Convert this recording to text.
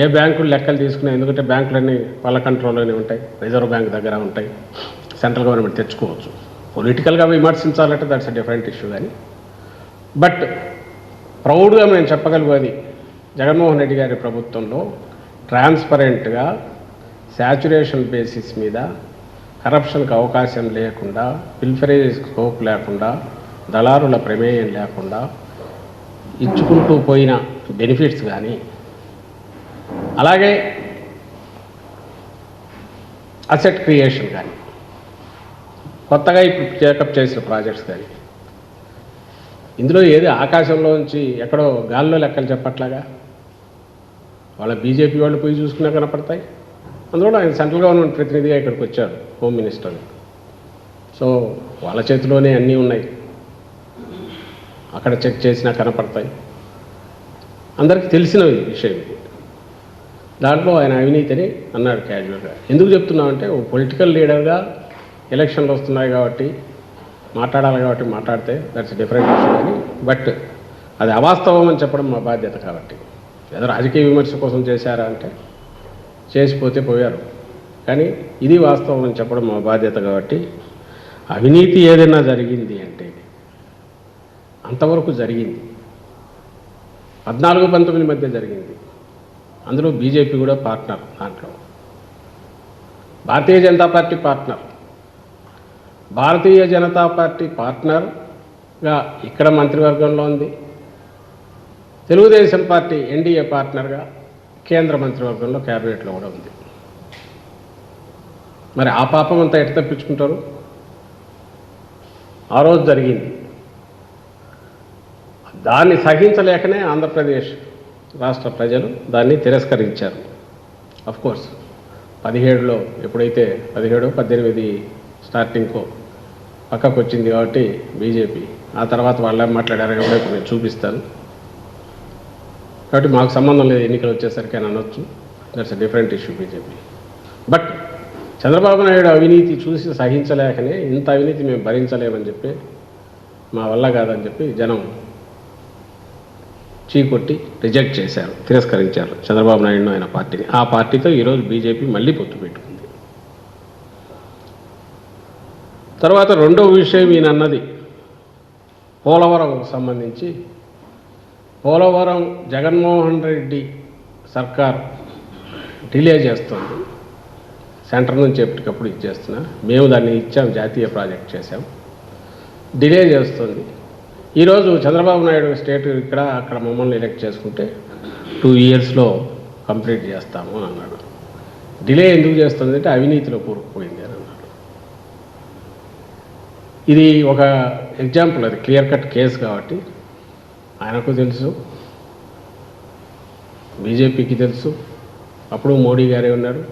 ఏ బ్యాంకులు లెక్కలు తీసుకున్నాయి ఎందుకంటే బ్యాంకులన్నీ వాళ్ళ కంట్రోల్లోనే ఉంటాయి రిజర్వ్ బ్యాంక్ దగ్గర ఉంటాయి సెంట్రల్ గవర్నమెంట్ తెచ్చుకోవచ్చు. పొలిటికల్గా విమర్శించాలంటే దట్స్ అ డిఫరెంట్ ఇష్యూ కానీ. బట్ ప్రౌడ్గా మేము చెప్పగలిగేది జగన్మోహన్ రెడ్డి గారి ప్రభుత్వంలో ట్రాన్స్పరెంట్గా శాచురేషన్ బేసిస్ మీద కరప్షన్కి అవకాశం లేకుండా పిల్ఫరేజ్ స్కోప్ లేకుండా దళారుల ప్రమేయం లేకుండా ఇచ్చుకుంటూ పోయిన బెనిఫిట్స్ కానీ అలాగే అసెట్ క్రియేషన్ కానీ. కొత్తగా ఇప్పుడు చేకప్ చేసిన ప్రాజెక్ట్స్ కానీ. ఇందులో ఏది ఆకాశంలోంచి ఎక్కడో గాల్లో లెక్కలు చెప్పట్లాగా? వాళ్ళ బీజేపీ వాళ్ళు పోయి చూసుకున్నా కనపడతాయి. అందులో ఆయన సెంట్రల్ గవర్నమెంట్ ప్రతినిధిగా ఇక్కడికి వచ్చారు హోమ్ మినిస్టర్ సో వాళ్ళ చేతిలోనే అన్నీ ఉన్నాయి. అక్కడ చెక్ చేసినా కనపడతాయి. అందరికీ తెలిసిన విషయం దాంట్లో ఆయన అవినీతిని అన్నాడు క్యాజువల్గా. ఎందుకు చెప్తున్నామంటే ఓ పొలిటికల్ లీడర్గా ఎలక్షన్లు వస్తున్నాయి కాబట్టి మాట్లాడాలి కాబట్టి మాట్లాడితే దట్స్ డిఫరెంట్ ఇష్యూ కానీ బట్ అది అవాస్తవం అని చెప్పడం మా బాధ్యత కాబట్టి. ఏదో రాజకీయ విమర్శ కోసం చేశారా అంటే చేసిపోతే పోయారు. కానీ ఇది వాస్తవం అని చెప్పడం మా బాధ్యత కాబట్టి అవినీతి ఏదైనా జరిగింది అంటే అంతవరకు జరిగింది. పద్నాలుగు పంతొమ్మిది మధ్య జరిగింది. అందులో బీజేపీ కూడా పార్ట్నర్ దాంట్లో. Bharatiya Janata Party partner. Bharatiya Janata Party పార్ట్నర్గా ఇక్కడ మంత్రివర్గంలో ఉంది. తెలుగుదేశం పార్టీ ఎన్డీఏ పార్ట్నర్గా కేంద్ర మంత్రివర్గంలో క్యాబినెట్లో కూడా ఉంది. మరి ఆ పాపం అంతా ఎటు తప్పించుకుంటారు? ఆ రోజు జరిగింది. దాన్ని సహించలేకనే ఆంధ్రప్రదేశ్ రాష్ట్ర ప్రజలు దాన్ని తిరస్కరించారు. అఫ్ కోర్స్ పదిహేడులో ఎప్పుడైతే పదిహేడు పద్దెనిమిది స్టార్టింగ్కో పక్కకు వచ్చింది కాబట్టి బీజేపీ. ఆ తర్వాత వాళ్ళే మాట్లాడారు కాబట్టి నేను చూపిస్తాను. కాబట్టి మాకు సంబంధం లేదు ఎన్నికలు వచ్చేసరికి అని అనొచ్చు. That's a different issue BJP. But Chandrababu Naidu అవినీతి చూసి సహించలేకనే ఇంత అవినీతి మేము భరించలేమని చెప్పి మా వల్ల కాదని చెప్పి జనం చీకొట్టి రిజెక్ట్ చేశారు తిరస్కరించారు. చంద్రబాబు నాయుడు ఆయన పార్టీని. ఆ పార్టీతో ఈరోజు బీజేపీ మళ్ళీ పొత్తు పెట్టుకుంది. తర్వాత రెండవ విషయం ఈయన అన్నది. పోలవరం సంబంధించి పోలవరం జగన్మోహన్ రెడ్డి సర్కార్ డిలే చేస్తుంది. సెంటర్ నుంచి ఎప్పటికప్పుడు ఇచ్చేస్తున్నా మేము దాన్ని ఇచ్చాం జాతీయ ప్రాజెక్ట్ చేసాం డిలే చేస్తుంది. ఈరోజు చంద్రబాబు నాయుడు స్టేట్ ఇక్కడ అక్కడ మమ్మల్ని ఎలక్ట్ చేసుకుంటే టూ ఇయర్స్లో కంప్లీట్ చేస్తాము అని అన్నాడు. డిలే ఎందుకు చేస్తుంది అంటే అవినీతిలో కూరుకుపోయింది అని అన్నాడు. ఇది ఒక ఎగ్జాంపుల్ అది క్లియర్ కట్ కేసు కాబట్టి ఆయనకు తెలుసు బీజేపీకి తెలుసు అప్పుడు మోడీ గారే ఉన్నారు.